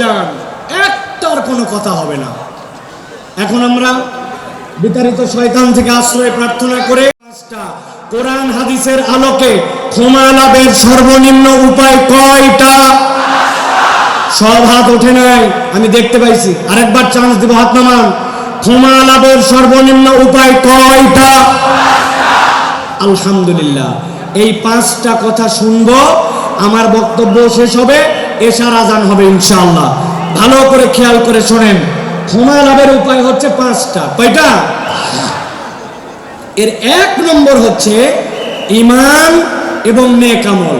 যান, একটার কোনো কথা হবে না। এখন আমরা বিতাড়িত শয়তান থেকে আশ্রয় প্রার্থনা করে কোরআন হাদিসের আলোকে ক্ষমা লাভের সর্বনিম্ন উপায় কয়টা? সব হাত ওঠে নাই, আমি দেখতে পাইছি। আরেকবার চান্স দিব হাত নামান। ক্ষমা লাভের সর্বনিম্ন উপায় কয়টা? আলহামদুলিল্লাহ। এই পাঁচটা কথা শুনব, আমার বক্তব্য শেষ হবে। এশার আজান হবে ইনশাআল্লাহ। ভালো করে খেয়াল করে শোনেন ক্ষমা লাভের উপায় হচ্ছে পাঁচটা। কয়টা? এর এক নম্বর হচ্ছে ইমান এবং নেকামল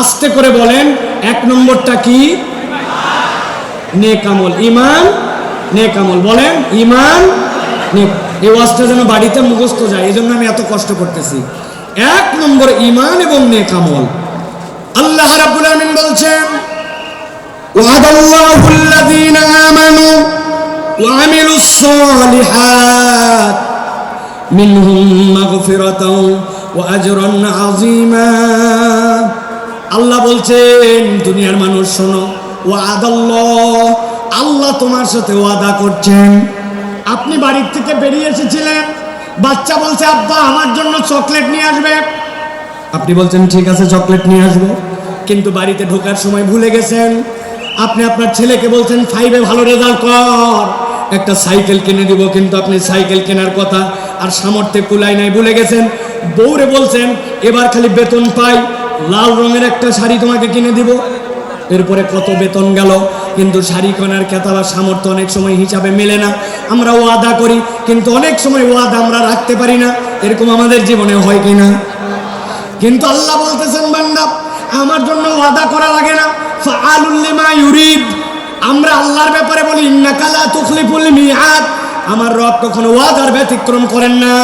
আস্তে করে বলেন, এক নম্বরটা কি? নেকামল ইমান নেকামল বলেন ইমান নেক। এই ওয়াজটা যেন বাড়িতে মুখস্থ যায় এই জন্য আমি এত কষ্ট করতেছি। এক নম্বর ইমান এবং নেকামল আল্লাহ রাব্বুল আমিন বলছেন وعد الله الذين آمنوا وعملوا الصالحات منهم مغفرة وأجرا عظيما আল্লাহ বলছেন দুনিয়ার মানুষ শোনো ওয়াদাল্লাহ আল্লাহ তোমার সাথে ওয়াদা করছেন আপনি বাড়ির থেকে বেরিয়ে এসেছিলেন বাচ্চা বলছে আব্বা আমার জন্য চকলেট নিয়ে আসবে আপনি বলছেন ঠিক আছে চকলেট নিয়ে আসবো কিন্তু বাড়িতে ঢোকার সময় ভুলে গেছেন আপনি আপনার ছেলেকে বলছেন, ফাইভে ভালো রেজাল্ট কর। একটা সাইকেল কিনে দিব, কিন্তু আপনি সাইকেল কেনার কথা আর সামর্থ্যে কুলাই নাই, ভুলে গেছেন? বউরে বলছেন, এবার খালি বেতন পাই, লাল রঙের একটা শাড়ি তোমাকে কিনে দিব। এরপরে কত বেতন গেল, কিন্তু শাড়ি কেনার ক্রেতা বা সামর্থ্য অনেক সময় হিসাবে মেলে না। আমরা ওয়াদা করি, কিন্তু অনেক সময় ওয়াদা আমরা রাখতে পারি না। এরকম আমাদের জীবনে হয় কিনা কিন্তু আল্লাহ বলতেছেন, বান্দা, আমার জন্য ওয়াদা করা লাগে না। ফাআলুল লিমা ইউরিদ। আমরা আল্লাহর ব্যাপারে বলি, ইন্নাকা লা তুখলিফুল মিআদ। আমার রব কখনো ওয়াদার ব্যতিক্রম করেন না।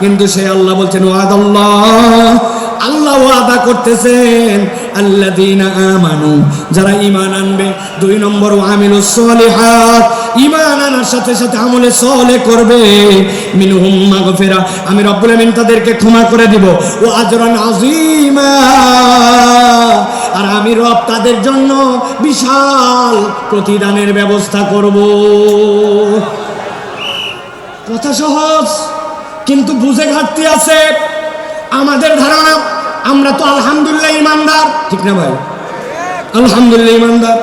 কিন্তু সে আল্লাহ বলছেন, ওয়াদ আল্লাহ। আল্লাহ ওয়াদা করতেছেন, আল্লাযীনা আমানু। যারা ঈমান আনবে, দুই নম্বর আমিলুস সলিহাত। ঈমান আনার সাথে সাথে আমলে সলে করবে। মিনহুম মাগফিরা। আমি রব্বুল আমিন তাদেরকে ক্ষমা করে দিব। ও আজরান আযীমা। আর আমি রব তাদের জন্য বিশাল প্রতিদানের ব্যবস্থা করব। কথা সহজ, কিন্তু বুঝে ঘাটতি আছে। আমাদের ধারণা, আমরা তো আলহামদুলিল্লাহ ইমানদার। ঠিক না ভাই? আলহামদুলিল্লাহ ইমানদার।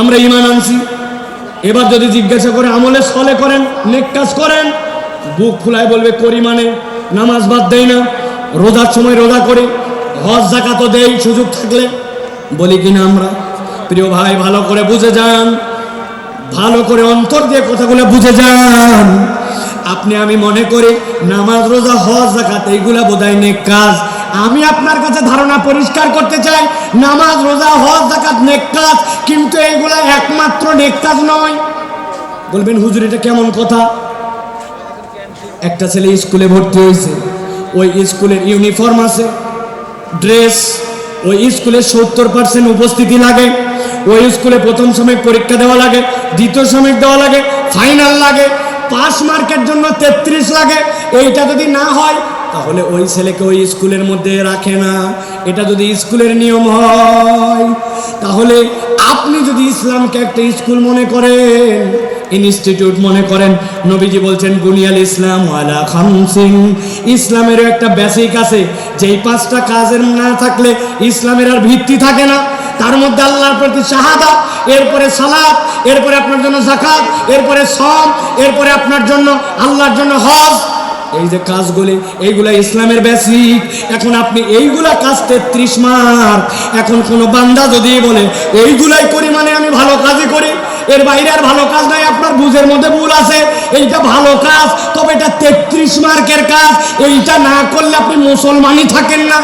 আমরা ইমান আনছি। এবার যদি জিজ্ঞাসা করে আমলে সলে করেন, নেক কাজ করেন, বুক ফুলায় বলবে করি মানে নামাজ বাদ দেয় না, রোজার সময় রোজা করি, হজ, জাকাতও দেই, সুযোগ থাকলে। বলি কিনা আমরা? প্রিয় ভাই, ভালো করে বুঝে যান। ভালো করে অন্তর দিয়ে কথাগুলো বুঝে যান। আপনি আমি মনে করি নামাজ, রোজা, হজ জাকাত এইগুলা বোধহয় নেক কাজ। আমি আপনার কাছে ধারণা পরিষ্কার করতে চাই, নামাজ, রোজা, হজ জাকাত নেক কাজ, কিন্তু এইগুলা একমাত্র নেক কাজ নয়। বলবেন, হুজুর, এটা কেমন কথা? একটা ছেলে স্কুলে ভর্তি হয়েছে। ওই স্কুলের ইউনিফর্ম আছে, ড্রেস ওই স্কুলে সত্তর পার্সেন্ট উপস্থিতি লাগে, ওই স্কুলে প্রথম সময় পরীক্ষা দেওয়া লাগে, দ্বিতীয় সময় দেওয়া লাগে ফাইনাল লাগে পাস মার্কের জন্য তেত্রিশ লাগে, এইটা যদি না হয়, তাহলে ওই ছেলেকে ওই স্কুলের মধ্যে রাখে না। এটা যদি স্কুলের নিয়ম হয়, তাহলে আপনি যদি ইসলামকে একটা স্কুল মনে করেন ইনস্টিটিউট মনে করেন, নবীজি বলছেন, বুনিয়াল ইসলাম ওয়ালা খামসিন। ইসলামেরও একটা বেসিক আছে, যেই পাঁচটা কাজের না থাকলে ইসলামের আর ভিত্তি থাকে না। তার মধ্যে আল্লাহর প্রতি শাহাদা, এরপরে সালাত, এরপরে আপনার জন্য জাকাত এরপরে সম এরপরে আপনার জন্য, আল্লাহর জন্য হজ। এই যে কাজগুলি, এইগুলা ইসলামের বেসিক এখন আপনি এইগুলা কাজ তেত্রিশ মার্ক। এখন কোনো বান্দা যদি বলে, এইগুলাই করি মানে আমি ভালো কাজই করি এর বাইরে আর ভালো কাজ নাই আপনার বুঝের মধ্যে ভুল আছে। এইটা ভালো কাজ তবে এটা তেত্রিশ মার্কের কাজ। এইটা না করলে আপনি মুসলমানই থাকেন না।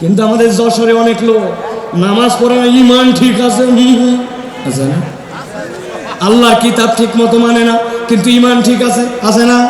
কিন্তু আমাদের যশোরে অনেক লোক নামাজ পড়ে না, ইমান ঠিক আছে। আছে না? আল্লাহর কিতাব ঠিক মতো মানে না কিন্তু ইমান ঠিক আছে আছে না?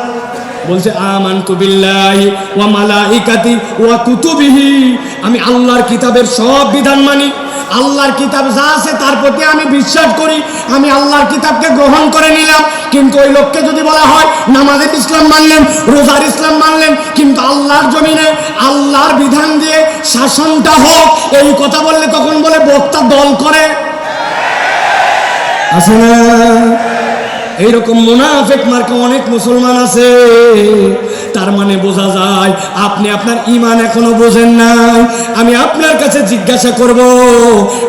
বলছে আমান বিল্লাহি ওয়া মালাইকাতি ওয়া কুতুবিহি। আমি আল্লাহর কিতাবের সব বিধান মানি। আল্লাহর কিতাব যা আছে তার প্রতি আমি বিশ্বাস করি, আমি আল্লাহর কিতাবকে গ্রহণ করে নিলাম। কিন্তু ওই লোককে যদি বলা হয়, নামাজের ইসলাম মানলেন, রোজার ইসলাম মানলেন, কিন্তু আল্লাহর জমিনে আল্লাহর বিধান দিয়ে শাসনটা হোক, এই কথা বললে তখন বলে বক্তা দল করে। না এইরকম মুনাফেক মার্কে অনেক মুসলমান আছে। তার মানে বোঝা যায়, আপনি আপনার ইমান এখনও বোঝেন নাই। আমি আপনার কাছে জিজ্ঞাসা করব,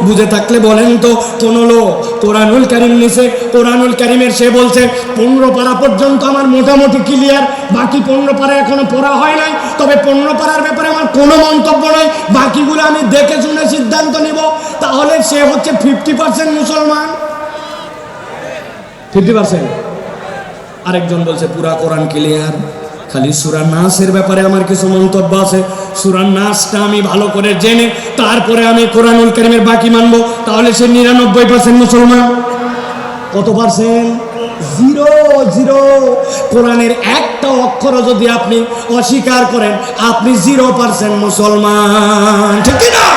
বুঝে থাকলে বলেন তো, কোন লোক কোরআনুল কারিম নিছে? কোরআনুল কারিমের সে বলছে, পনেরো পারা পর্যন্ত আমার মোটামুটি ক্লিয়ার বাকি পনেরো পারা এখনও পড়া হয় নাই। তবে পনেরো পারার ব্যাপারে আমার কোনো মন্তব্য নাই। বাকিগুলো আমি দেখে শুনে সিদ্ধান্ত নিব। তাহলে সে হচ্ছে ফিফটি পার্সেন্ট মুসলমান। Fifty percent. আরেকজন বলছে, পুরা কোরআন ক্লিয়ার খালি সুরা নাসের ব্যাপারে আমার কিছু মন্তব্য আছে। সুরা নাসটা আমি ভালো করে জেনে, তারপরে আমি কোরআনুল কারিমের বাকি মানবো। তাহলে সে নিরানব্বই পার্সেন্ট মুসলমান। কত পার্সেন্ট? Zero zero. কোরআনের একটা অক্ষর যদি আপনি অস্বীকার করেন, আপনি জিরো পার্সেন্ট মুসলমান। ঠিক না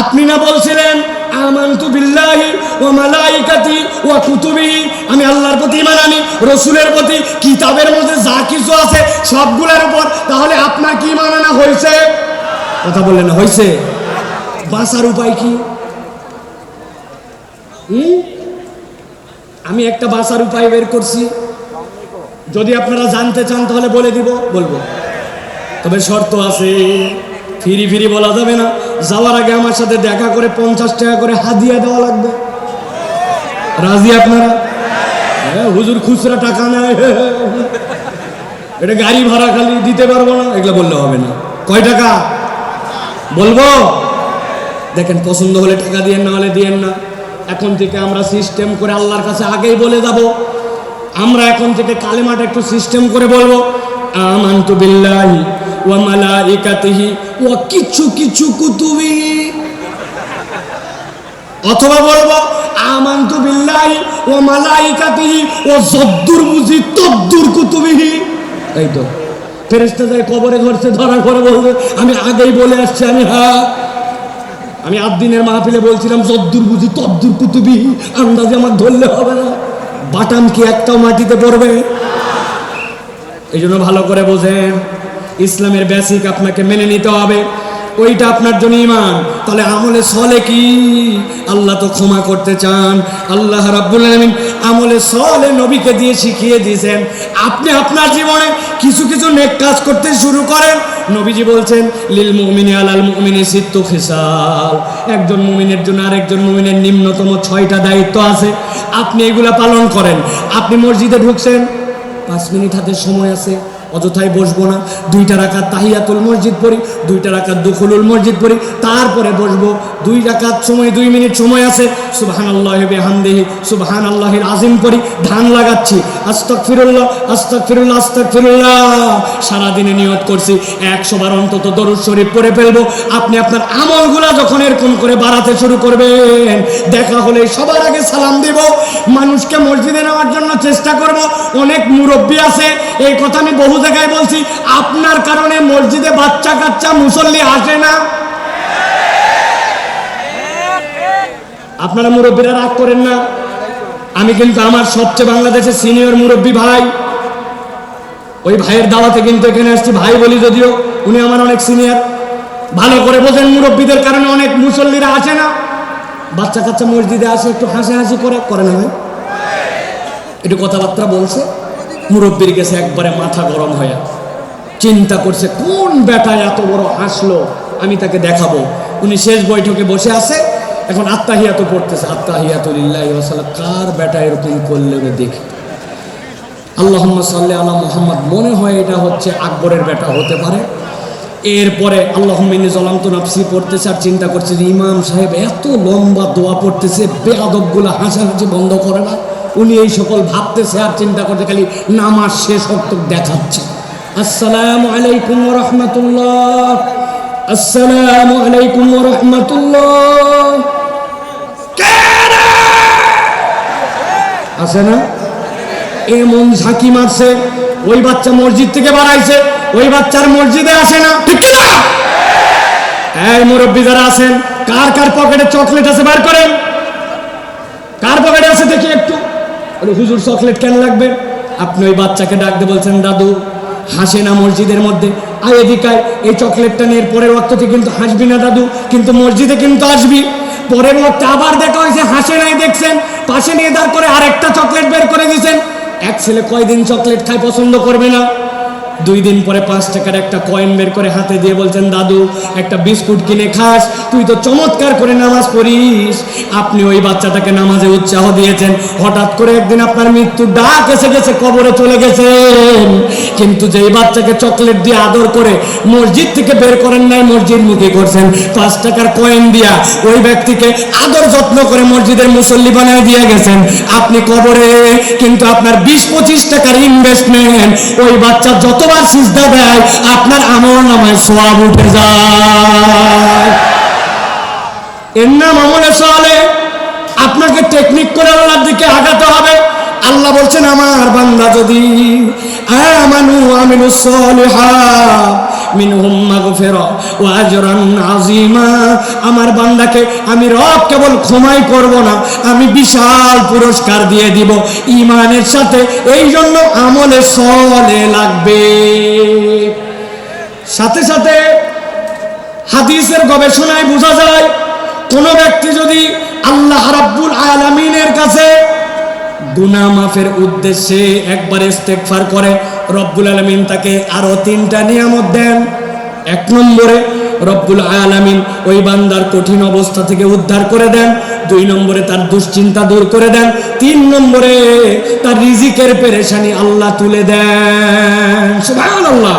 আপনি না বলছিলেন আমানতু আমি আল্লাহর প্রতি ঈমান আনি, রসুলের প্রতি, কিতাবের মধ্যে যা কিছু আছে সবগুলোর উপর। তাহলে আপনার কি হয়েছে? কথা বললেন হয়েছে। উপায় কি? আমি একটা বাঁচার উপায় বের করছি। যদি আপনারা জানতে চান, তাহলে বলে দিব, বলব। তবে শর্ত আছে, ফিরি ফিরি বলা যাবে না। যাওয়ার আগে আমার সাথে দেখা করে পঞ্চাশ টাকা করে হাদিয়া দেওয়া লাগবে। রাজি আপনারা? হ্যাঁ হুজুর খুচরা টাকা নেয়। এটা গাড়ি ভাড়া খালি দিতে পারব না, এগুলো বললে হবে না। কয় টাকা? বলব? দেখেন, পছন্দ হলে টাকা দিয়েন, না হলে দিয়েন না। এখন থেকে আমরা সিস্টেম করে আল্লাহর কাছে আগেই বলে যাব। আমরা এখন থেকে কালেমাটা একটু সিস্টেম করে বলব। আমানতু বিল্লাহি ওয়া মালাইকাতিহি ওয়া কিছু কিছু কুতুবিহি অথবা বলব, আমানতু বিল্লাহি ওয়া মালাইকাতিহি ওয়া যদ্দুর বুঝি, তদ্দুর কুতুবিহি। এই তো, ফেরেশতা যায় কবরে ধরছে, ধরার পরে বলবে আমি আগেই বলে আসছি, আমি হ্যাঁ আমি আদিনের মাহফিলে বলছিলাম, যদ্দুর বুঝি, তদ্দুর কুতুবি আন্দাজে আমার ধরলে হবে না। বাটাম কি একটাও মাটিতে পড়বে? এই জন্য ভালো করে বোঝেন, ইসলামের বেসিক আপনাকে মেনে নিতে হবে। ওইটা আপনার জন্য ইমান তাহলে আমলে সলে কি? আল্লাহ তো ক্ষমা করতে চান। আল্লাহ রাব্বুল আলামিন আমলে সলে নবীকে দিয়ে শিখিয়ে দিয়েছেন। আপনি আপনার জীবনে কিছু কিছু নেক কাজ করতে শুরু করেন। নবীজি বলছেন, লিল মুমিনি আলাল মুমিনি সিত্তু খিসাল। একজন মুমিনের জন্য আরেকজন মুমিনের নিম্নতম ছয়টা দায়িত্ব আছে। আপনি এগুলা পালন করেন। আপনি মসজিদে ঢুকছেন পাঁচ মিনিট হাতে সময় আছে। অযথায় বসবো না। দুইটা রাকাত তাহিয়াতুল মসজিদ পড়ি, দুইটা রাকাত দুখুলুল মসজিদ পড়ি, তারপরে বসবো। দুই রাকাত সময়, দুই মিনিট সময় আছে। সুবহান আল্লাহ বেহামদেহি সুবহান আল্লাহির আজিম পড়ি, ধান লাগাচ্ছি। আস্তক ফিরুল্লাহ আস্তক ফিরুল্লাহ আস্তক ফিরুল্লাহ সারাদিনে নিয়ত করছি, একশো বার অন্তত দরুদ শরীফ পড়ে ফেলব। আপনি আপনার আমলগুলা যখন এরকম করে বাড়াতে শুরু করবেন, দেখা হলে সবার আগে সালাম দিব। মানুষকে মসজিদে নেওয়ার জন্য চেষ্টা করব। অনেক মুরব্বী আছে, এই কথা আমি বহু জায়গায় বলছি, আপনার কারণে মসজিদে বাচ্চা কাচ্চা মুসল্লি আসে না। আপনারা মুরব্বীরা রাগ করেন না। আমি কিন্তু আমার সবচেয়ে বাংলাদেশের সিনিয়র মুরব্বী ভাই। ওই ভাইয়ের দাওয়াতে কিন্তু এখানে আসছি, ভাই বলি যদিও উনি আমার অনেক সিনিয়র। ভালো করে বোঝেন মুরব্বীদের কারণে অনেক মুসল্লিরা আসে না। বাচ্চা কাচ্চা মসজিদে আসে, একটু হাসি হাসি করে করে না ভাই? একটু কথাবার্তা বলছে। মুরব্বীর গেছে একবারে মাথা গরম হয়ে চিন্তা করছে, কোন বেটা এত বড় হাসলো? আমি তাকে দেখাবো। উনি শেষ বৈঠকে বসে আছে, এখন আত্মাহিয়াত পড়তেছে। আত্মাহিয়াতুলিল্লাহ কার বেটা এরকম করলে দেখি? আল্লাহ সাল্লাহ আল্লাহ মোহাম্মদ, মনে হয় এটা হচ্ছে আকবরের বেটা হতে পারে। এরপরে আল্লাহ জলান্ত নাফসি পড়তেছে আর চিন্তা করছে ইমাম সাহেব এত লম্বা দোয়া পড়তেছে, বেআদবগুলো হাসাহাসি বন্ধ করে না। উনি এই সকল ভাবতেছে আর চিন্তা করতে খালি নামাজ শেষ হতো দেখাচ্ছে। আসসালামু আলাইকুম রহমতুল্লাহ। আসসালামু আলাইকুম রহমতুল্লাহ। আছে না? এমন ঝাঁকি মারছে ওই বাচ্চা মসজিদ থেকে বাড়াইছে ওই বাচ্চার মসজিদে আসে না। ঠিক এই মুরব্বী যারা আছেন কার কার পকেটে চকলেট আছে বার করেন কার পকেটে আছে দেখি একটু বলে, হুজুর চকলেট কেন লাগবে? আপনি ওই বাচ্চাকে ডাকতে বলছেন দাদু হাসে না মসজিদের মধ্যে? আর এদিকায় এই চকলেটটা নিয়ে পরের ওয়াক্ততে কিন্তু হাসবি না দাদু কিন্তু মসজিদে কিন্তু আসবি। পরের ওয়াক্তে আবার দেখা হয়েছে হাসে নাই দেখছেন। পাশে নিয়ে দাঁড় করে আরেকটা চকলেট বের করে দিয়েছেন। এক ছেলে কয়দিন চকলেট খায় পছন্দ করবে না? দুই দিন পরে পাঁচ টাকার একটা কয়েন বের করে হাতে দিয়ে বলছেন, দাদু, একটা বিস্কুট কিনে খাস, তুই তো চমৎকার করে নামাজ পড়িস। আপনি ওই বাচ্চাটাকে নামাজে উৎসাহ দিয়েছেন। হঠাৎ করে একদিন আপনার মৃত্যু ডাক এসে গেছে, কবরে চলে গেছেন। কিন্তু যেই বাচ্চাকে চকলেট দিয়ে আদর করে মসজিদ থেকে বের করেন নাই, মসজিদ মুখী করছেন। পাঁচ টাকার কয়েন দিয়া ওই ব্যক্তিকে আদর যত্ন করে মসজিদের মুসল্লি বানায় দিয়ে গেছেন। আপনি কবরে, কিন্তু আপনার বিশ পঁচিশ টাকার ইনভেস্টমেন্ট ওই বাচ্চা যতবার সিজদা দেয়, আপনার আমল নামায় সোয়াব উঠে যায়। এর নাম আমলে চলে আপনাকে টেকনিক করে আল্লাহর দিকে আগাতে হবে। আল্লাহ বলছেন, আমার বান্দা যদি ওয়া আজরান আযীমা। আমার বান্দাকে আমি রব কেবল ক্ষমাই করব না, আমি বিশাল পুরস্কার দিয়ে দিব। ইমানের সাথে এই জন্য আমলে সলে লাগবে। সাথে সাথে হাদিসের গবেষণায় বোঝা যায়, কোন ব্যক্তি যদি আল্লাহ রাব্বুল আলামিনের কাছে গুনাহ মাফের উদ্দেশ্যে একবার ইস্তেগফার করে, রব্বুল আলামিন তাকে আরও তিনটা নিয়ামত দেন। এক নম্বরে, রব্বুল আলামিন ওই বান্দার কঠিন অবস্থা থেকে উদ্ধার করে দেন। দুই নম্বরে, তার দুশ্চিন্তা দূর করে দেন। তিন নম্বরে, তার রিজিকের পেরেশানি আল্লাহ তুলে দেন। আল্লাহ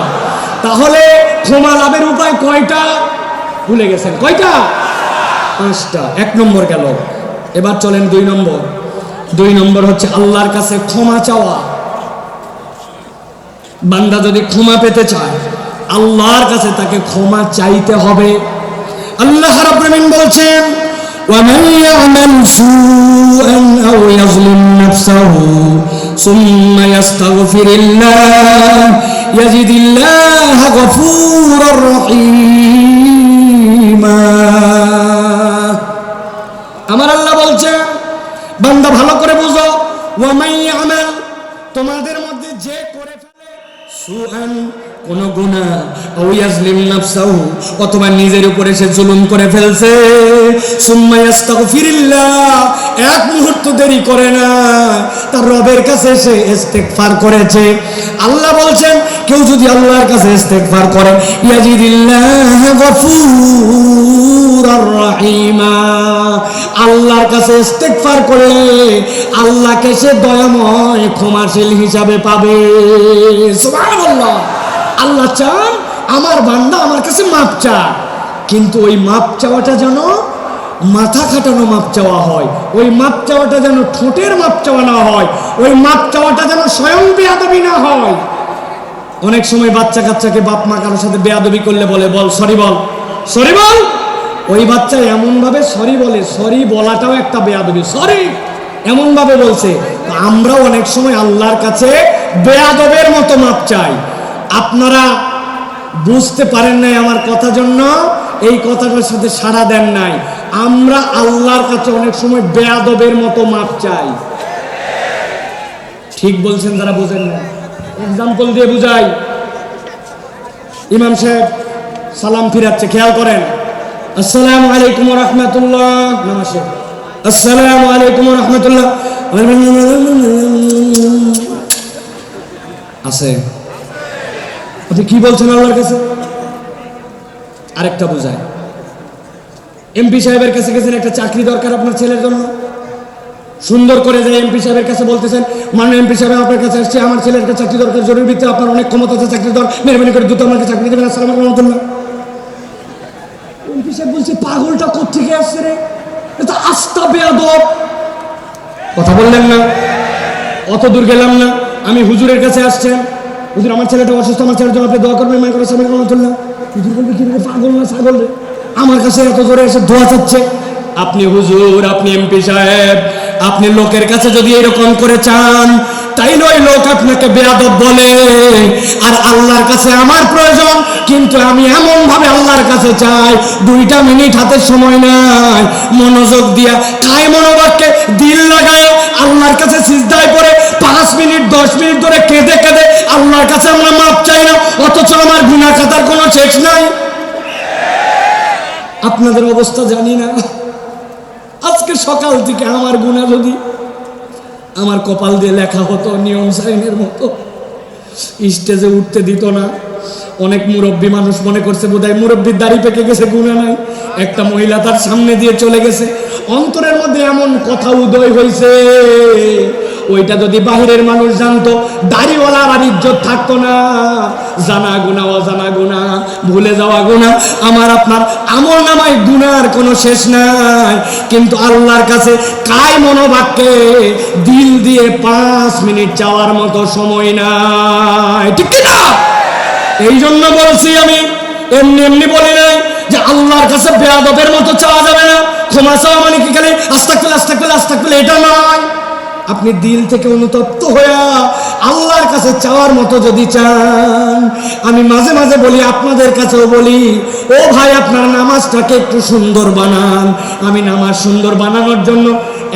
তাহলে ক্ষমা লাভের উপায় কয়টা? ভুলে গেছেন। কয়টা? পাঁচটা। এক নম্বর গেল। এবার চলেন দুই নম্বর। দুই নম্বর হচ্ছে আল্লাহর কাছে ক্ষমা চাওয়া বান্দা যদি ক্ষমা পেতে চায় আল্লাহর কাছে তাকে ক্ষমা চাইতে হবে আল্লাহ রাব্বুল বলছেন ومن يعمل سوءا أو يظلم نفسه ثم يستغفر الله يجد الله غفورا رحيما আমার আল্লাহ বলছে বান্দা ভালো করে বুঝো। ওয়ামাই আমাল, তোমাদের মধ্যে যে করে ফেলে কোন নাফসাহু, অথবা নিজের উপরে সে জুলুম করে ফেলছে। সুম্মা এক মুহূর্ত দেরি করে না। তার রবের কাছে সে ইস্তেগফার করেছে। আল্লাহ বলছেন, কেউ যদি আল্লাহর কাছে ইস্তেগফার করে, ইয়াজিদিল্লাহ আল্লাহর কাছে করলে আল্লাহকে সে দয়াময়, ক্ষমাশীল হিসাবে পাবে। আল্লাহ চান আমার বান্দা আমার কাছে মাপ চা কিন্তু ওই মাপ চাওয়াটা যেন মাথা খাটানো মাপ চাওয়া হয়, ওই মাপ চাওয়াটা যেন ঠোঁটের মাপ চাওয়া না হয়, ওই মাপ চাওয়াটা যেন স্বয়ং বেয়াদবি না হয়। অনেক সময় বাচ্চা কাচ্চাকে বাপ মা কারোর সাথে বেয়াদবি করলে বলে, বল, সরি বল সরি বল। ওই বাচ্চা এমন ভাবে সরি বলে, সরি বলাটাও একটা বেয়াদবি। সরি! এমন ভাবে বলছে। তো আমরাও অনেক সময় আল্লাহর কাছে বেয়াদবের মতো মাপ চাই। আপনারা বুঝতে পারেন নাই আমার কথা জন্য, এই কথাটার সাথে সাড়া দেন নাই। আমরা আল্লাহর কাছে অনেক সময় বেয়াদবের মতো মাপ চাই। ঠিক বলছেন যারা বুঝেন না এক্সাম্পল দিয়ে বুঝাই। ইমাম সাহেব সালাম ফিরাচ্ছে, খেয়াল করেন। আসসালামু আলাইকুম রহমতুল্লাহ। নমস্কার আসসালামু আলাইকুম রহমতুল্লাহ। আছে। আপনি কি বলছেন আল্লাহর কাছে? আরেকটা বোঝায়। এমপি সাহেবের কাছে গেছেন, একটা চাকরি দরকার আপনার ছেলের জন্য। সুন্দর করে যে এমপি সাহেবের কাছে বলতেছেন মানে এমপি সাহেব, আপনার কাছে আসছে, আমার ছেলের কাছে চাকরি দরকার, জরুরি ভিত্তিতে আপনার অনেক ক্ষমতা আছে, চাকরি দর, মেহরবানি করে দ্রুত আমাকে চাকরি দেবেন। আসসালাম রহমতুল্লাহ এমপি সাহেব বলছে পাগলটা কোথেকে আসছে রে আস্থা বেয়াদব কথা বললেন না? অত দূর গেলাম না। আমি হুজুরের কাছে আসছেন। হুজুর, আমার ছেলেটা অসুস্থ, আমার ছেলের জন্য আপনি দোয়া করবেন, মায়ের কথা সামনে তুললাম হুজুর বলবে, কি পাগল না ছাগল রে? আমার কাছে এত জোরে এসে দোয়া চাচ্ছে। আপনি হুজুর, আপনি এমপি সাহেব। আপনি লোকের কাছে যদি এরকম করে চান তাইলে ওই লোক আপনাকে বেয়াদব বলে। আর আল্লাহর কাছে আমার প্রয়োজন, কিন্তু আমি এমন ভাবে আল্লাহর কাছে চাই, দুইটা মিনিট হাতে সময় নাই, মনোযোগ দিয়া কায় মনোবাক্যে দিল লাগায়, আল্লাহর কাছে সিজদায় করে পাঁচ মিনিট, দশ মিনিট ধরে কেঁদে কেঁদে আল্লাহর কাছে আমরা মাপ চাই না, অথচ আমার গুণা খাতার কোনো শেষ নাই। আপনাদের অবস্থা জানি না। আজকে সকাল থেকে আমার গুণা যদি আমার কপাল দিয়ে লেখা হতো নিয়ম সাইনের মতো। স্টেজে উঠতে দিত না। অনেক মুরব্বী মানুষ মনে করছে বোধহয় মুরব্বীর দাড়ি পেকে গেছে গুণা নাই। একটা মহিলা তার সামনে দিয়ে চলে গেছে। অন্তরের মধ্যে এমন কথা উদয় হয়েছে ওইটা যদি বাহিরের মানুষ জানতো দাড়িওয়ালার আর ইজ্জত থাকতো না। জানা গুণা, অজানা গুণা, ভুলে যাওয়া গুণা। আমার আপনার আমল নামায় গুণার কোনো শেষ নাই। কিন্তু আল্লাহর কাছে কায় মনোবাক্যে দিল দিয়ে পাঁচ মিনিট চাওয়ার মতো সময় নাই। ঠিক না এই জন্য বলছি আমি, এমনি এমনি বলি নাই যে আল্লাহর কাছে বেয়াদবের মতো চাওয়া যাবে না। ক্ষমা চাওয়া মানে কি খালি? আস্তাকফিল আস্তাকফিল আস্তাকফিল এটা নয়। আপনি দিল থেকে অনুতপ্ত হয়ে আল্লাহর কাছে চাওয়ার মতো যদি চান, আমি মাঝে মাঝে বলি, আপনাদের কাছেও বলি, ও ভাই, আপনার নামাজটাকে একটু সুন্দর বানান। আমি নামাজ সুন্দর বানানোর জন্য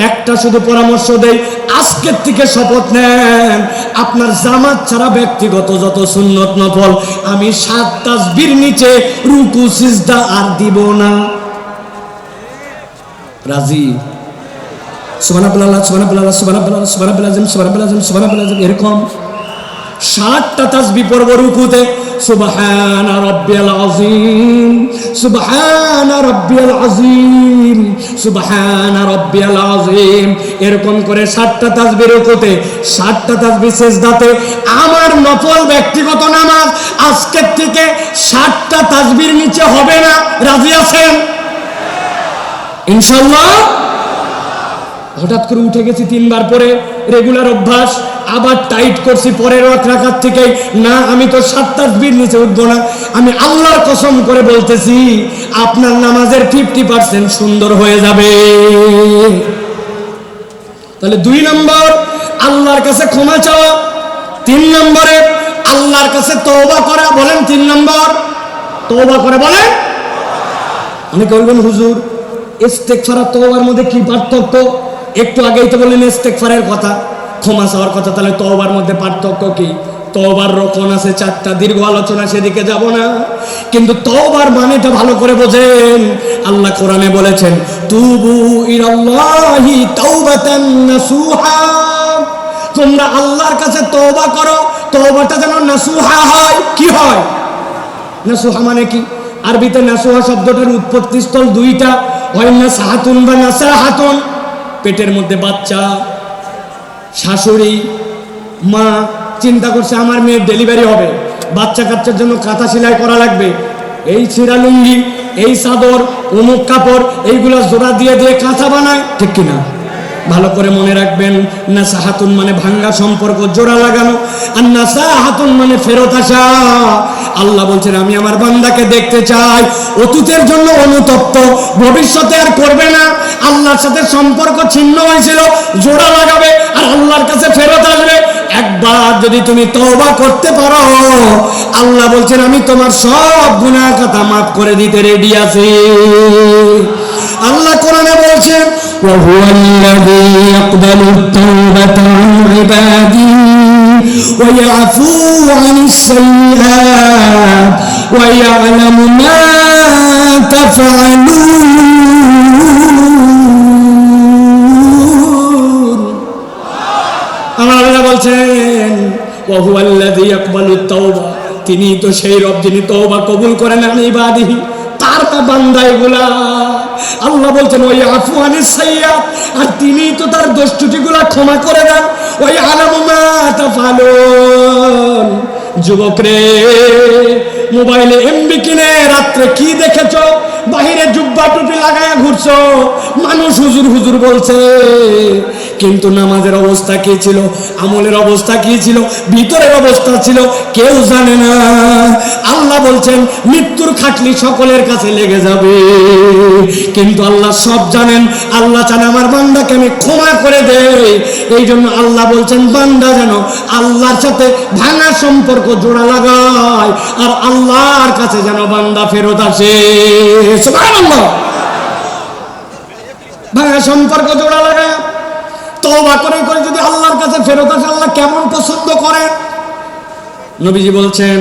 একটা শুধু পরামর্শ দেই, আজকের থেকে শপথ নেন। আপনার জামাত ছাড়া ব্যক্তিগত যত সুন্নত নফল, আমি সাত তাসবির নিচে রুকু, সিজদা আর দিব না। রাজি? আযম সুবহানাল্লাহ আযম এরকম ষাটটা তাসবি পড়ব রুকুতে। সুবহান রাব্বিয়াল আযীম, সুবহান রাব্বিয়াল সুবহান রাব্বিয়াল আযীম। এরকম করে ষাটটা তাসবি রুকুতে ষাটটা তাসবি সিজদাতে। আমার নফল ব্যক্তিগত নামাজ আজকের থেকে ষাটটা তাসবির নিচে হবে না। রাজি আছেন? ইনশাআল্লাহ হঠাৎ করে উঠে গেছি তিনবার পরে রেগুলার অভ্যাস, আবার টাইট করছি পরের রাত রাখার থেকে না, আমি তো সাতটা বীর নিচে উঠবো না। আমি আল্লাহর কসম করে বলতেছি, আপনার নামাজের ফিফটি পার্সেন্ট সুন্দর হয়ে যাবে। তাহলে দুই নম্বর, আল্লাহর কাছে ক্ষমা চাওয়া। তিন নম্বরে, আল্লাহর কাছে তওবা করা। বলেন তিন নম্বর, তওবা করে বলেন। অনেকে বলবেন, হুজুর ইস্তেকফার আর তওবার মধ্যে কি পার্থক্য? একটু আগেই তো বললেন ইস্তেকফারের কথা, ক্ষমা চাওয়ার কথা, তাহলে তওবার মধ্যে পার্থক্য কি? তওবার রকম আছে চারটা, দীর্ঘ আলোচনা, সেদিকে যাব না। কিন্তু তওবার মানেটা ভালো করে বোঝেন। আল্লাহ কোরআনে বলেছেন, তুবু ইলাল্লাহি তাওবাতান নাসুহা। তোমরা আল্লাহর কাছে তওবা করো, তওবাটা যেন নাসুহা হয়। কি হয়? নাসুহা মানে কি? আরবিতে নাসুহা শব্দটার উৎপত্তি স্থল দুইটা, হয় না সাহাতুন বা নাসা হাতুন পেটের মধ্যে বাচ্চা, শাশুড়ি, মা, চিন্তা করছে আমার মেয়ের ডেলিভারি হবে। বাচ্চা কাচ্চার জন্য কাঁথা সেলাই করা লাগবে। এই ছিঁড়া লুঙ্গি, এই চাদর, অমুক কাপড়, এইগুলো জোড়া দিয়ে দিয়ে কাঁথা বানায়, ঠিক কিনা? ভালো করে মনে রাখবেন না সাহাতুন মানে ভাঙ্গা সম্পর্ক, জোড়া লাগানো, আর না সাহাতুন মানে ফেরত আসা। আল্লাহ বলছেন, আমি আমার বান্দাকে দেখতে চাই, অতীতের জন্য অনুতপ্ত, ভবিষ্যতে আর করবে না। আল্লাহর সাথে সম্পর্ক ছিন্ন হয়েছিল, জোড়া লাগাবে, আর আল্লাহর কাছে ফেরত আসবে। একবার যদি তুমি তওবা করতে পারো, আল্লাহ বলছেন, আমি তোমার সব গুনাহ কথা মাফ করে দিতে রেডি আছি। আল্লাহ কোরআনে বলছেন وهو الذي يقبل التوبة عن عباده ويعفو عن السيئات ويعلم ما تفعلون আমার আল্লাহ বলছেন ওহুয়াল্লাযী ইয়াকবালুত তাওবা তিনি তো সেই রব যিনি তওবা কবুল করেন আমি ইবাদিহি বান্দা এগুলা আল্লাহ বলছেন, ওই আফওয়ানি সাইয়াত আর তিনি তো তার ক্ষমা করে দেন। ওই আলামু তাফালুন। যুবক রে, মোবাইলে এমবি কিনে রাত্রে কি দেখেছ? বাহিরে জুব্বা টুপি লাগায়া ঘুরছো। মানুষ হুজুর হুজুর বলছে কিন্তু নামাজের অবস্থা কি ছিল? আমলের অবস্থা কি ছিল? ভিতরের অবস্থা ছিল? কেউ জানে না। আল্লাহ বলছেন, মৃত্যুর খাটলি সকলের কাছে লেগে যাবে। কিন্তু আল্লাহ সব জানেন। আল্লাহ চান আমার বান্দাকে আমি ক্ষমা করে দেই এই জন্য আল্লাহ বলছেন, বান্দা যেন আল্লাহর সাথে ভাঙা সম্পর্ক জোড়া লাগায় আর আল্লাহর কাছে যেন বান্দা ফেরত আসে। ভাঙা সম্পর্ক জোড়া লাগা তওবা করে করে যদি আল্লাহর কাছে ফেরত আসে, আল্লাহ কেমন পছন্দ করেন? নবীজি বলছেন,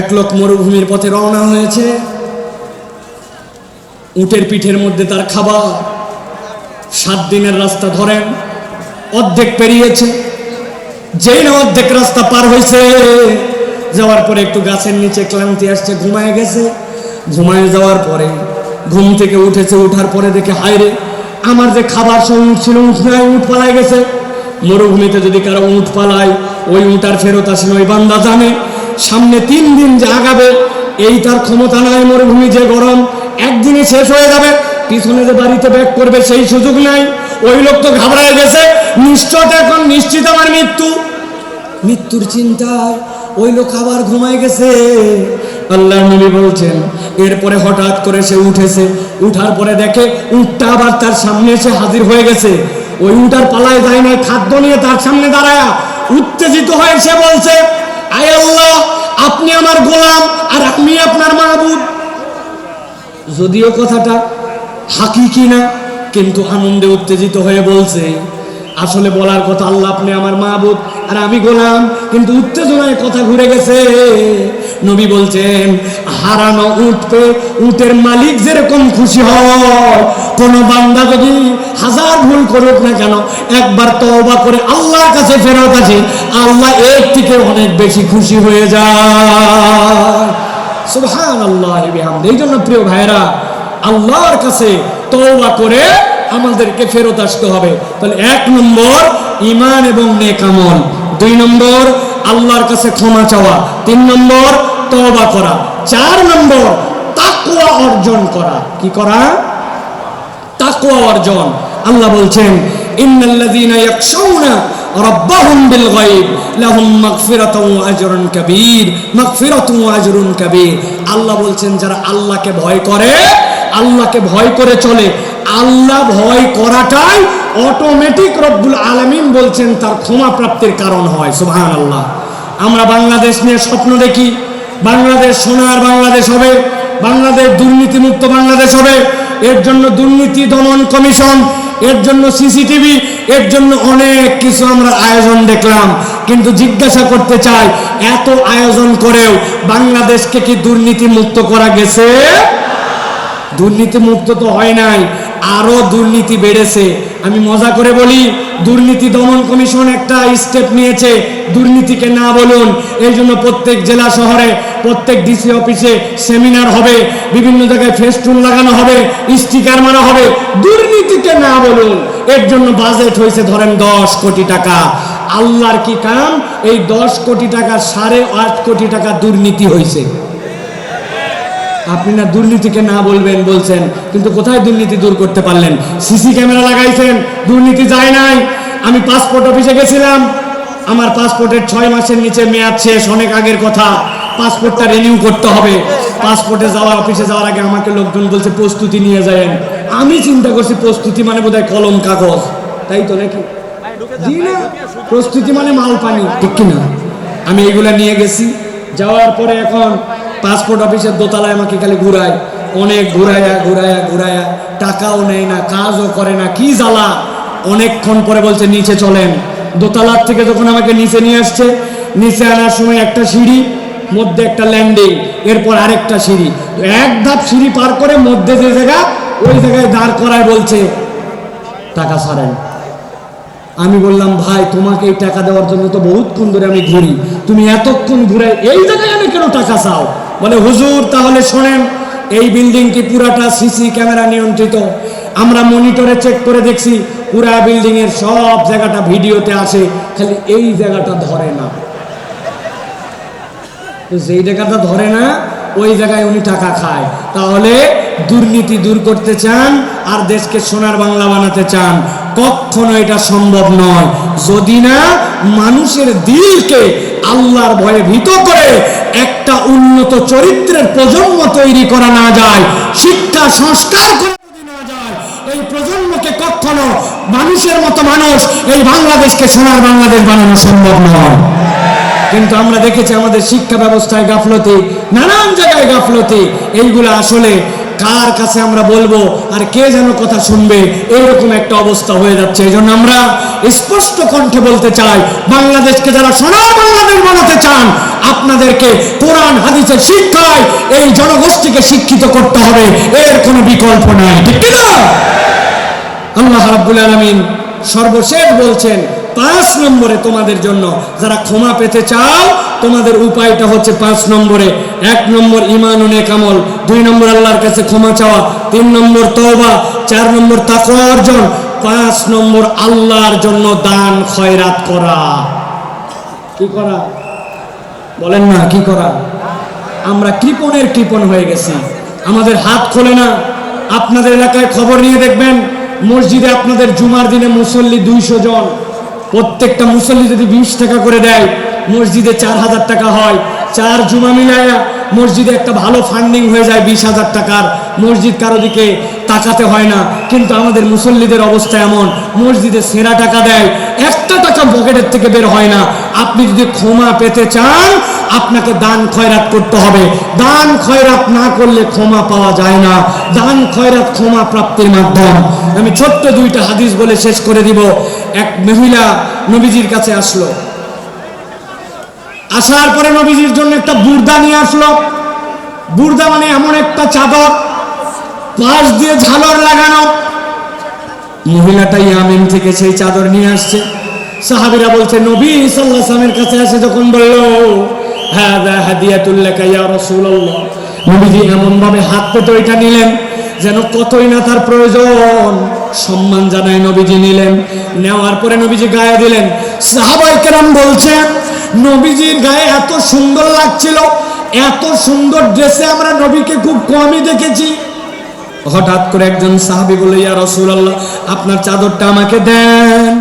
এক লোক মরুভূমির পথে রওনা হয়েছে। উটের পিঠের মধ্যে তার খাবার। সাত দিনের রাস্তা ধরেন, অর্ধেক পেরিয়েছে। যেই না অর্ধেক রাস্তা পার হয়েছে যাওয়ার পরে একটু গাছের নিচে ক্লান্তি আসছে, ঘুমায় গেছে। ঘুমায় যাওয়ার পরে ঘুম থেকে উঠেছে, উঠার পরে দেখে, হায়রে আমার যে খাবার সব উঠ ছিল উঠ নাই, উঠ পালায় গেছে। মরুভূমিতে যদি কারও উঠ পালায়, ওই উঠার ফেরত আসেন ওই বান্দা জানে। সামনে তিন দিন যে আগাবে, এই তার ক্ষমতা নাই মরুভূমি যে গরম। একদিনে শেষ হয়ে যাবে। পিছনে যে বাড়িতে ব্যাক করবে, সেই সুযোগ নাই। ওই লোক তো ঘাবড়ায় গেছে। নিশ্চয় এখন নিশ্চিত আমার মৃত্যু। মৃত্যুর চিন্তায় ওই লোক আবার ঘুমায় গেছে। আল্লাহ নবী বলছেন, এরপরে হঠাৎ করে সে উঠেছে, উঠার পরে দেখে উঠটা আবার তার সামনে এসে হাজির হয়ে গেছে। ওই উঠার পালায় যায় নাই, খাদ্য নিয়ে তার সামনে দাঁড়ায়া। উত্তেজিত হয়ে সে বলছে, আয় আল্লাহ, আপনি আমার গোলাম আর আমি আপনার মাহবুব। যদিও কথাটা হাকিকি না, কিন্তু আনন্দে উত্তেজিত হয়ে বলছে, আসলে বলার কথা আল্লাহ আপনি আমার মাহবুব আর আমি গোলাম। কিন্তু উত্তেজনায় কথা ঘুরে গেছে। নবী বলছেন হারানো উঠবে উটের মালিক যেরকম খুশি হয়, কোন বান্দা যদি হাজার ভুল করুক না কেন, একবার তওবা করে আল্লাহর কাছে ফেরত আসে, আল্লাহ এর থেকে অনেক বেশি খুশি হয়ে যায়। সুবহান আল্লাহ এই জন্য প্রিয় ভাইরা আল্লাহর কাছে তওবা করে আমাদেরকে ফেরত আসতে হবে। তাহলে এক নম্বর ইমান এবং নেকামল দুই নম্বর, আল্লাহর কাছে ক্ষমা চাওয়া। তিন নম্বর তওবা করা। চার নম্বর তাকুয়া অর্জন করা। কি করা? তাকুয়া অর্জন। আল্লাহ বলছেন, ইন্নাল্লাযীনা ইয়াখশাউনা রাব্বাহুম বিল গায়ব, লাহুম মাগফিরাতুন ওয়া আজরুন কাবীর মাগফিরাতুন ওয়া আজরুন কাবীর। আল্লাহ বলছেন, যারা আল্লাহকে ভয় করে, আল্লাহকে ভয় করে চলে, আল্লাহ ভয় করাটাই অটোমেটিক রব্বুল আলামিন বলছেন, তার ক্ষমা প্রাপ্তির কারণ হয়। সুবহানাল্লাহ। আমরা বাংলাদেশ নিয়ে স্বপ্ন দেখি। বাংলাদেশ সোনার বাংলাদেশ হবে, বাংলাদেশ দুর্নীতিমুক্ত বাংলাদেশ হবে। এর জন্য দুর্নীতি দমন কমিশন, এর জন্য সিসিটিভি, এর জন্য অনেক কিছু আমরা আয়োজন দেখলাম। কিন্তু জিজ্ঞাসা করতে চাই, এত আয়োজন করেও বাংলাদেশকে কি দুর্নীতি মুক্ত করা গেছে? দুর্নীতি মুক্ত তো হয় নাই, আরও দুর্নীতি বেড়েছে। আমি মজা করে বলি দুর্নীতি দমন কমিশন একটা স্টেপ নিয়েছে। দুর্নীতিকে না বলুন, এই জন্য প্রত্যেক জেলা শহরে, প্রত্যেক ডিসি অফিসে সেমিনার হবে, বিভিন্ন জায়গায় ফেস্টুন লাগানো হবে, স্টিকার মারা হবে। দুর্নীতিকে না বলুন, এর জন্য বাজেট হয়েছে ধরেন দশ কোটি টাকা। আল্লাহর কি কাম? এই দশ কোটি টাকা সাড়ে আট কোটি টাকা দুর্নীতি হয়েছে। আপনি না দুর্নীতিকে না বলবেন, বলছেন, কিন্তু কোথায় দুর্নীতি দূর করতে পারলেন? সিসি ক্যামেরা লাগাইছেন, দুর্নীতি যায় নাই। আমি পাসপোর্ট অফিসে গেছিলাম, আমার পাসপোর্টের ছয় মাসের নিচে মেয়াদ শেষ, অনেক আগের কথা। পাসপোর্টটা রিনিউ করতে হবে। পাসপোর্টে যাওয়া, অফিসে যাওয়ার আগে আমাকে লোকজন বলছে, প্রস্তুতি নিয়ে যাবেন আমি চিন্তা করছি, প্রস্তুতি মানে বোধহয় কলম, কাগজ। তাই তো নাকি? প্রস্তুতি মানে মাল পানি ঠিক কিনা? আমি এগুলা নিয়ে গেছি। যাওয়ার পরে এখন পাসপোর্ট অফিসের দোতলায় আমাকে খালি ঘুরায়। অনেক ঘুরায়া ঘুরায়া ঘুরায়া। টাকাও নেয় না, কাজও করে না। কি জ্বালা? অনেকক্ষণ পরে বলছে, নিচে চলেন। দোতলার থেকে যখন আমাকে নিচে নিয়ে আসছে, নিচে আনার সময় একটা সিঁড়ি, মধ্যে একটা ল্যান্ডিং এরপর আরেকটা সিঁড়ি। এক ধাপ সিঁড়ি পার করে মধ্যে যে জায়গা, ওই জায়গায় দাঁড় করায় বলছে, টাকা ছাড়েন। আমি বললাম, ভাই, তোমাকে এই টাকা দেওয়ার জন্য তো বহুতক্ষণ ধরে আমি ঘুরি। তুমি এতক্ষণ ঘুরে এই জায়গায় আমি কেন টাকা চাও? বলে, হুজুর, তাহলে শোনেন, এই বিল্ডিংটি পুরাটা সিসি ক্যামেরা নিয়ন্ত্রিত। আমরা মনিটরে চেক করে দেখছি, পুরা বিল্ডিং এর সব জায়গাটা ভিডিওতে আসে খালি এই জায়গাটা ধরে না। যেই জায়গাটা ধরে না, ওই জায়গায় উনি টাকা খায়। তাহলে দুর্নীতি দূর করতে চান আর দেশকে সোনার বাংলা বানাতে চান। কখনো এটা সম্ভব নয়। যদি না মানুষের দিলকে আল্লাহর ভয়ে ভীত করে একটা উন্নত চরিত্রের প্রজন্ম তৈরি করা না যায়, শিক্ষা, সংস্কার এই প্রজন্মকে কখনো মানুষের মতো মানুষ এই বাংলাদেশকে সোনার বাংলাদেশ বানানো সম্ভব নয়। কিন্তু আমরা দেখেছি আমাদের শিক্ষা ব্যবস্থায় গাফলতি, নানান জায়গায় গাফলতি, এইগুলো আসলে কার কাছে আমরা বলব? আর কে যেন কথা শুনবে? এইরকম একটা অবস্থা হয়ে যাচ্ছে। এই জন্য আমরা স্পষ্ট কণ্ঠে বলতে চাই, বাংলাদেশকে যারা সোনার বাংলাদেশ বানাতে চান, আপনাদেরকে কোরআন, হাদিসের শিক্ষায় এই জনগোষ্ঠীকে শিক্ষিত করতে হবে। এর কোনো বিকল্প নাই। ঠিক আল্লাহ রাব্বুল আলামিন সর্বশেষ বলছেন, পাঁচ নম্বরে তোমাদের জন্য যারা ক্ষমা পেতে চাও তোমাদের উপায়টা হচ্ছে পাঁচ নম্বরে, এক নম্বর ইমান ও নেকামল দুই নম্বর আল্লাহর কাছে ক্ষমা চাওয়া, তিন নম্বর তওবা, চার নম্বর তাকওয়া অর্জন, পাঁচ নম্বর আল্লাহর জন্য দান, খয়রাত করা। কি করা? বলেন না, কি করা? আমরা কৃপণের কৃপণ হয়ে গেছি। আমাদের হাত খোলে না। আপনাদের এলাকায় খবর নিয়ে দেখবেন, মসজিদে আপনাদের জুমার দিনে মুসল্লি দুইশো জন, প্রত্যেকটা মুসল্লি যদি বিশ টাকা করে দেয় মসজিদে চার হাজার টাকা হয়। চার জুমা মিলায়া মসজিদে একটা ভালো ফান্ডিং হয়ে যায় বিশ হাজার টাকার। মসজিদ কারও দিকে তাকাতে হয় না। কিন্তু আমাদের মুসল্লিদের অবস্থা এমন, মসজিদে সেরা টাকা দেয়, একটা টাকা পকেটের থেকে বের হয় না। আপনি যদি ক্ষমা পেতে চান, আপনাকে দান খয়রাত করতে হবে। দান খয়রাত না করলে ক্ষমা পাওয়া যায় না। দান খয়রাত ক্ষমা প্রাপ্তির মাধ্যম। আমি ছোট্ট দুইটা হাদিস বলে শেষ করে দিব। এক মহিলা নবীজির কাছে আসলো। আসার পরে নবীজির জন্য একটা বুর্দা নিয়ে আসলো। বুর্দা মানে এমন একটা চাদর, পাশ দিয়ে ঝালর লাগানো। মহিলাটা ইয়ামিন থেকে সেই চাদর নিয়ে আসছে। সাহাবিরা বলছে, নবী সাল্লাহ সালামের কাছে আসে যখন বলল হ্যাঁ নবীজি এমন ভাবে হাত নিলেন, যেন কতই প্রয়োজন সম্মান জানায় নবীজি নিলেন। নেওয়ার পরে নবীজি গায়ে দিলেন সাহাবাই কেরাম বলছেন নবীজির গায়ে এত সুন্দর লাগছিল, এত সুন্দর ড্রেসে আমরা নবীকে খুব কমই দেখেছি। হঠাৎ করে একজন সাহাবি বলে ইয়া রসুল আল্লাহ আপনার চাদরটা আমাকে দেন।